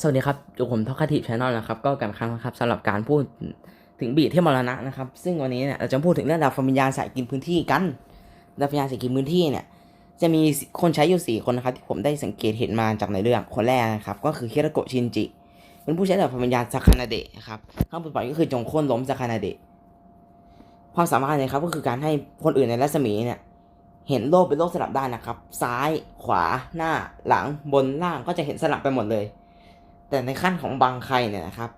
สวัสดีครับอยู่ผมทอคติชแนลนะครับก็กลับมาครั้งนะครับสำหรับการพูดถึงบีทที่มรณะนะครับ ซึ่งวันนี้เนี่ยเราจะพูดถึงเรื่องดาววิญญาสายกินพื้นที่กันดาววิญญาสายกินพื้นที่เนี่ยจะมีคนใช้อยู่สี่คนนะครับที่ผมได้สังเกตเห็นมาจากในเรื่องคนแรกนะครับก็คือคิราโกชินจิ เป็นผู้ใช้ดาววิญญาณซาคานาเดะนะครับข้างบนปล่อยก็คือจงโค่นล้มซาคานาเดะความสามารถเนี่ยครับก็คือการให้คนอื่นในรัศมีเนี่ยเห็นโลกเป็นโลกสลับด้านนะครับ ซ้ายขวาหน้าหลังบนล่างก็จะเห็นสลับไปหมดเลย แต่ในขั้นของบางใครเนี่ยนะครับ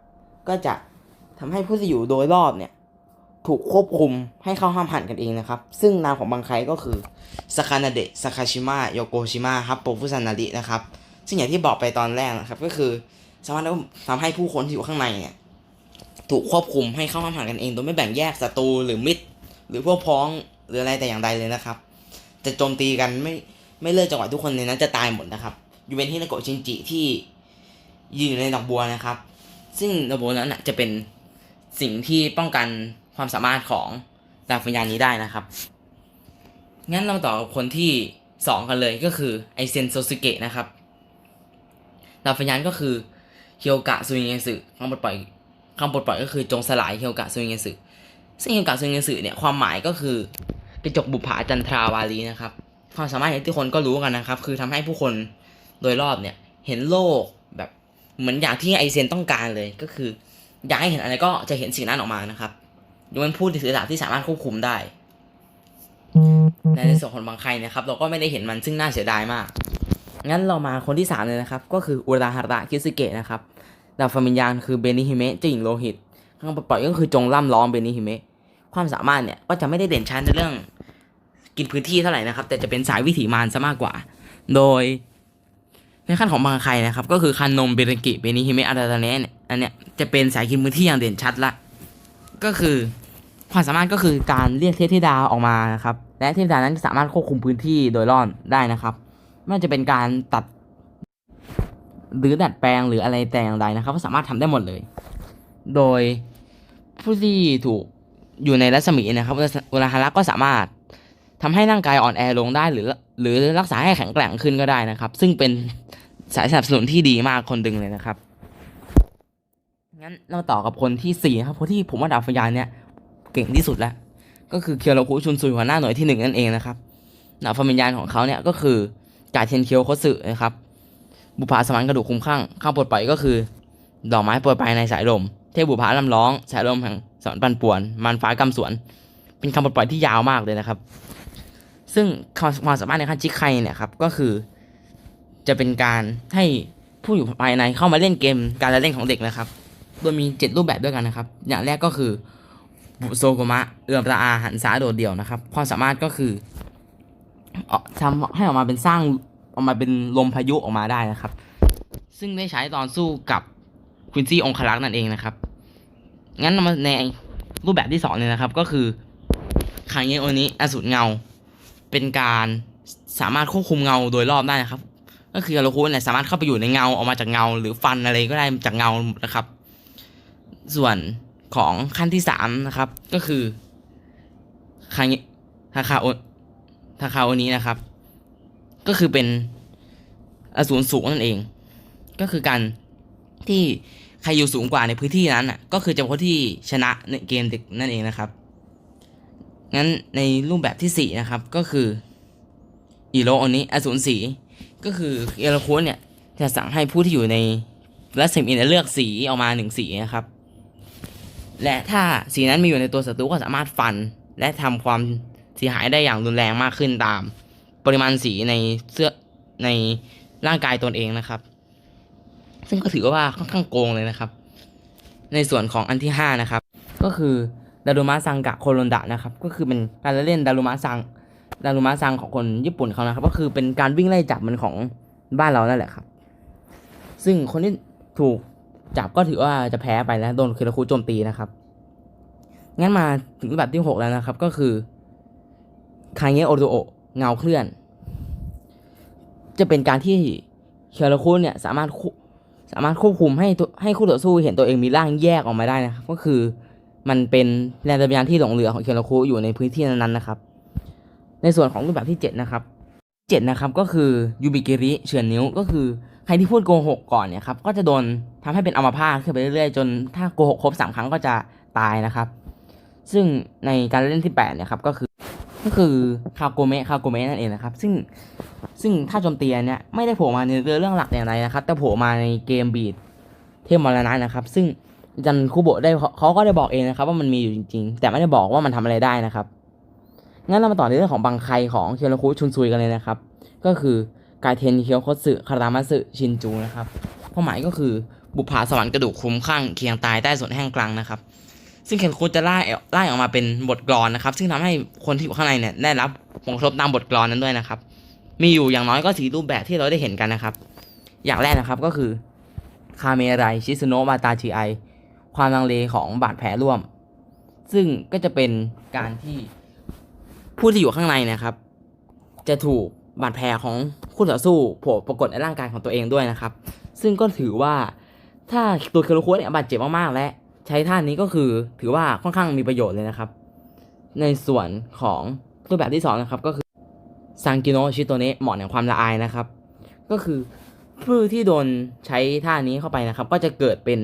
ก็จะทำให้ผู้ที่อยู่โดยรอบเนี่ย ถูกควบคุมให้เข้าห้ามหันกันเองนะครับ ซึ่งนามของบางใครก็คือสคานาเดะสคาชิมะโยโกชิมะฮับโปฟุซันนารินะครับ ซึ่งอย่างที่บอกไปตอนแรกนะครับ ก็คือสามารถทำให้ผู้คนที่อยู่ข้างในเนี่ยถูกควบคุมให้เข้าห้ามหันกันเองโดยไม่แบ่งแยกศัตรูหรือมิตร หรือพวกพ้องหรืออะไรแต่อย่างใดเลยนะครับ จะโจมตีกันไม่ไม่เลิกจังหวะทุกคนในนั้นจะตายหมดนะครับยูเวนที่นาโกชินจิที่ ยืนอยู่ในดอกบัวนะครับ ซึ่งดอกบัวนั้นจะเป็นสิ่งที่ป้องกันความสามารถของดาววิญญาณนี้ได้นะครับ งั้นเราต่อกับคนที่สองกันเลยก็คือไอเซนโซซึเกะนะครับดาววิญญาณก็คือเฮียวกะซุยเงสึคำปลดปล่อยคำปลดปล่อยก็คือจงสลายเฮียวกะซุยเงสึซึ่งเฮียวกะซุยเงสึเนี่ยความหมายก็คือกระจกบุผาจันทราวาลีนะครับ ความสามารถอย่างที่คนก็รู้กันนะครับ คือทำให้ผู้คนโดยรอบเนี่ยเห็นโลก เหมือนอย่างที่ไอเซนต้องการเลยก็คือ อยากให้เห็นอะไรก็จะเห็นสิ่งนั้นออกมานะครับยกเว้นผู้ถือดาบที่สามารถควบคุมได้แต่ในส่วนของบางใครนะครับ เราก็ไม่ได้เห็นมันซึ่งน่าเสียดายมาก งั้นเรามาคนที่สามเลยนะครับ ก็คืออุราฮาระคิสึเกะนะครับดาวฟามิญญาณคือเบนิฮิเมะเจ้าหญิงโลหิตข้างปล่อยก็คือจงล่ำล้อมเบนิฮิเมะความสามารถเนี่ยก็จะไม่ได้เด่นชัดในเรื่อง กินพื้นที่เท่าไหร่นะครับ แต่จะเป็นสายวิถีมารซะมากกว่า โดย ในขั้นของบางใครนะครับ ก็คือคันนมเบรกิเบนิฮิเมะอาราตาเนะเนี่ยอันเนี้ยจะเป็นสายกินพื้นที่อย่างเด่นชัดละก็คือความสามารถก็คือการเรียกเทพธิดาออกมานะครับ และเทพธิดานั้นสามารถควบคุมพื้นที่โดยรอบได้นะครับไม่ว่าจะเป็นการตัด หรือดัดแปลงหรืออะไรแต่อย่างใดนะครับก็สามารถทำได้หมดเลย โดยผู้ที่ถูกอยู่ในรัศมีนะครับอุราฮาระก็สามารถทำให้ร่างกายอ่อนแอลงได้หรือ หรือรักษาให้แข็งแกร่งขึ้นก็ได้นะครับ ซึ่งเป็น สายสนับสนุนที่ดีมากคนดึงเลยนะครับ งั้นเราต่อกับคนที่สี่นะครับคนที่ผมว่าดาวฟยานเนี่ยเก่งที่สุดแล้ว ก็คือเคียวโรคุชุนซุยหัวหน้าหน่วยที่หนึ่งนั่นเองนะครับดาวฟมิญาณของเขาเนี่ยก็คือกาเทนเคียวโคสึนะครับ บุพาสมานกระดูกคุ้มข้างข้างปลดปล่อยก็คือ ดอกไม้โปรยปลายในสายลม เทพบุพาลำร้อง สายลมแห่งสอนปันป่วน มันฟ้ากำสวน เป็นคำปลดปล่อยที่ยาวมากเลยนะครับ ซึ่งความความสามารถในขั้นจิกไคเนี่ยครับก็คือ จะเป็นการให้ผู้อยู่ภายในเข้ามาเล่นเกมการละเล่นของเด็กนะครับ โดยมีเจ็ดรูปแบบด้วยกันนะครับ อย่างแรกก็คือบุโซโกมะเอือมระอาหันษาโดดเดี่ยวนะครับความสามารถก็คือเอ่อทำให้ออกมาเป็นสร้างออกมาเป็นลมพายุออกมาได้นะครับ ซึ่งได้ใช้ตอนสู้กับควินซี่องคลักษ์นั่นเองนะครับ งั้นมาในรูปแบบที่สองเนี่ยนะครับ ก็คือคางเยโอนี้อสูรเงา เป็นการสามารถควบคุมเงาโดยรอบได้นะครับ ก็คือเราคุเนี่ยสามารถเข้าไปอยู่ในเงาออกมาจากเงา หรือฟันอะไรก็ได้จากเงานะครับ ส่วนของขั้นที่สามนะครับ ก็คือคางทาคาโอทาคาโอนี้นะครับ ก็คือเป็นอสูรสูงนั่นเอง ก็คือการที่ใครอยู่สูงกว่าในพื้นที่นั้นอะก็คือจะเป็นคนที่ชนะในเกมเด็กนั่นเองนะครับงั้นในรูปแบบที่สี่นะครับก็คืออีโรอันนี้อสูรสี ก็คือเอลโคูนเนี่ยจะสั่งให้ผู้ที่อยู่ในรัศมีเนี่ยเลือกสีออกมาหนึ่งสีนะครับ และถ้าสีนั้นมีอยู่ในตัวศัตรูก็สามารถฟัน และทำความเสียหายได้อย่างรุนแรงมากขึ้นตาม ปริมาณสีในเสื้อในร่างกายตนเองนะครับ ซึ่งก็ถือว่าค่อนข้างโกงเลยนะครับ ในส่วนของอันที่ห้านะครับ ก็คือดารุมะซังกะโคโรนดะนะครับ ก็คือเป็นการเล่นดารุมะซัง ดารุมะซังของคนญี่ปุ่นเขานะครับ ก็คือเป็นการวิ่งไล่จับมันของบ้านเรานั่นแหละครับ ซึ่งคนที่ถูกจับก็ถือว่าจะแพ้ไปแล้วโดนคิราคุโจมตีนะครับ งั้นมาถึงรูปแบบที่หกแล้วนะครับ ก็คือคางเงโอโรโอเงาเคลื่อน จะเป็นการที่เคียราคุเนี่ยสามารถสามารถควบคุมให้ให้คู่ต่อสู้เห็นตัวเองมีร่างแยกออกมาได้นะครับ ก็คือมันเป็นแรงดันยานที่หลงเหลือของเคียราคุอยู่ในพื้นที่นั้นๆนะครับ ในส่วนของรูปแบบที่เจ็ดนะครับเจ็ดนะครับก็คือยูบิกิริเฉือนนิ้วก็คือใครที่พูดโกหกก่อนเนี่ยครับก็จะโดนทำให้เป็นอัมพาตขึ้นไปเรื่อยๆ จนถ้าโกหกครบสามครั้งก็จะตายนะครับ ซึ่งในการเล่นที่แปดเนี่ยครับก็คือก็คือคาโกเมะคาโกเมะนั่นเองนะครับ ซึ่งซึ่งถ้าโจมตีอันเนี่ยไม่ได้โผล่มาในเรื่องหลักอย่างไรนะครับ แต่โผล่มาในเกมบีดเทพมรณะนะครับ ซึ่งจันคุโบะได้เขาเขาก็ได้บอกเองนะครับ ว่ามันมีอยู่จริง ๆ แต่ไม่ได้บอกว่ามันทำอะไรได้นะครับ งั้นเรามาต่อในเรื่องของบังไคของเคียวรคุชุนซุยกันเลยนะครับ ก็คือกายเทนเคียวโคสึคารามัสึชินจูนะครับความหมายก็คือบุปผาสวรรค์กระดูกคุ้มข้างเคียงตายใต้ส่วนแห้งกลางนะครับ ซึ่งเคนคุจะไล่ไล่ออกมาเป็นบทกลอนนะครับ ซึ่งทำให้คนที่อยู่ข้างในเนี่ยได้รับผลกระทบตามบทกลอนนั้นด้วยนะครับ มีอยู่อย่างน้อยก็สีรูปแบบที่เราได้เห็นกันนะครับ อย่างแรกนะครับก็คือคาเมไรชิซุโนะมาตาชิไอความลังเลของบาดแผลร่วม ซึ่งก็จะเป็นการที่ ผู้ที่อยู่ข้างในนะครับ จะถูกบาดแผลของคู่ต่อสู้โผล่ปรากฏในร่างกายของตัวเองด้วยนะครับ ซึ่งก็ถือว่าถ้าตัวเคโรโคุเนี่ยบาดเจ็บมากๆและ ใช้ท่านี้ก็คือถือว่าค่อนข้างมีประโยชน์เลยนะครับ ในส่วนของรูปแบบที่สองนะครับก็คือซังกิโนชิโตเนะหมอนแห่งความละอายนะครับ ก็คือผู้ที่โดนใช้ท่านี้เข้าไปนะครับ ก็จะเกิดเป็น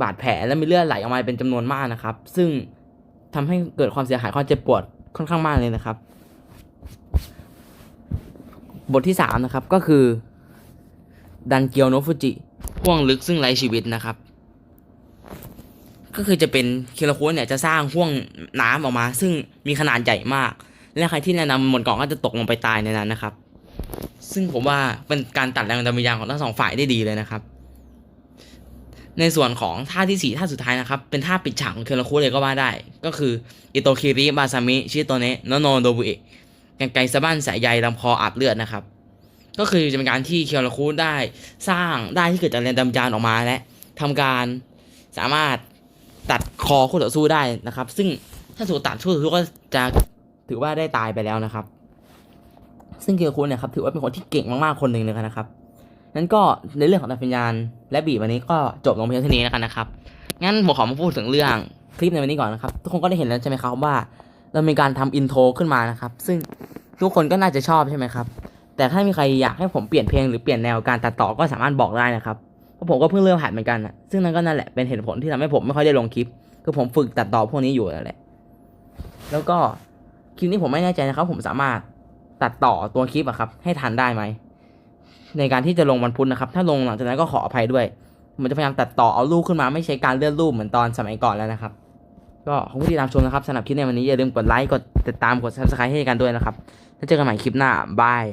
บาดแผลและมีเลือดไหลออกมาเป็นจำนวนมากนะครับ ซึ่งทำให้เกิดความเสียหายความเจ็บปวด ค่อนข้างมากเลยนะครับ บทที่สามนะครับก็คือ ดันเกียวโนฟุจิห่วงลึกซึ่งไร้ชีวิตนะครับ ก็คือจะเป็นเคิรคุเนี่ยจะสร้างห่วงน้ำออกมา ซึ่งมีขนาดใหญ่มาก และใครที่แนะนำหมดกล่องก็จะตกลงไปตายในนั้นนะครับ ซึ่งผมว่าเป็นการตัดแรงดันวิญญาณของทั้งสองฝ่ายได้ดีเลยนะครับ ในส่วนของท่าที่สี่ท่าสุดท้ายนะครับ เป็นท่าปิดฉากของเครคุเลยก็ว่าได้ ก็คืออิโตคิริบาซามิชิโตเนะโนโนโดบุเอะกันไกสะบั้นสายใยลำคออาบเลือดนะครับ ก็คือจะเป็นการที่เคียวรคุได้สร้างได้ที่เกิดจากแรงดันวิญญาณออกมาและทำการสามารถตัดคอคู่ต่อสู้ได้นะครับ ซึ่งถ้าถูกตัดคู่ต่อสู้ก็จะถือว่าได้ตายไปแล้วนะครับ ซึ่งเคียวรคุเนี่ยครับถือว่าเป็นคนที่เก่งมากๆคนหนึ่งเลยนะครับ นั้นก็ในเรื่องของดาววิญญาณ และบีบวันนี้ก็จบลงเพียงเท่านี้แล้วกันนะครับ งั้นผมขอมาพูดถึงเรื่องคลิปในวันนี้ก่อนนะครับ ทุกคนก็ได้เห็นแล้วใช่ไหมครับว่า เรามีการทำอินโทรขึ้นมานะครับ ซึ่งทุกคนก็น่าจะชอบใช่ไหมครับ แต่ถ้ามีใครอยากให้ผมเปลี่ยนเพลงหรือเปลี่ยนแนวการตัดต่อก็สามารถบอกได้นะครับ เพราะผมก็เพิ่งเริ่มหัดเหมือนกันนะซึ่งนั่นก็นั่นแหละเป็นเหตุผลที่ทำให้ผมไม่ค่อยได้ลงคลิป คือผมฝึกตัดต่อพวกนี้อยู่นั่นแหละ แล้วก็คลิปนี้ผมไม่แน่ใจนะครับ ผมสามารถตัดต่อตัวคลิปอะครับ ให้ทันได้ไหม ในการที่จะลงวันพุธนะครับ ถ้าลงหลังจากนั้นก็ขออภัยด้วยผมจะพยายามตัดต่อเอารูปขึ้นมาไม่ใช้การเลื่อนรูปเหมือนตอนสมัยก่อนแล้วนะครับ ก็ขอบคุณที่ติดตามชมนะครับสำหรับคลิปในวันนี้อย่าลืมกดไลค์กดติดตามกด subscribe ให้กันด้วยนะครับแล้วเจอกันใหม่คลิปหน้าบาย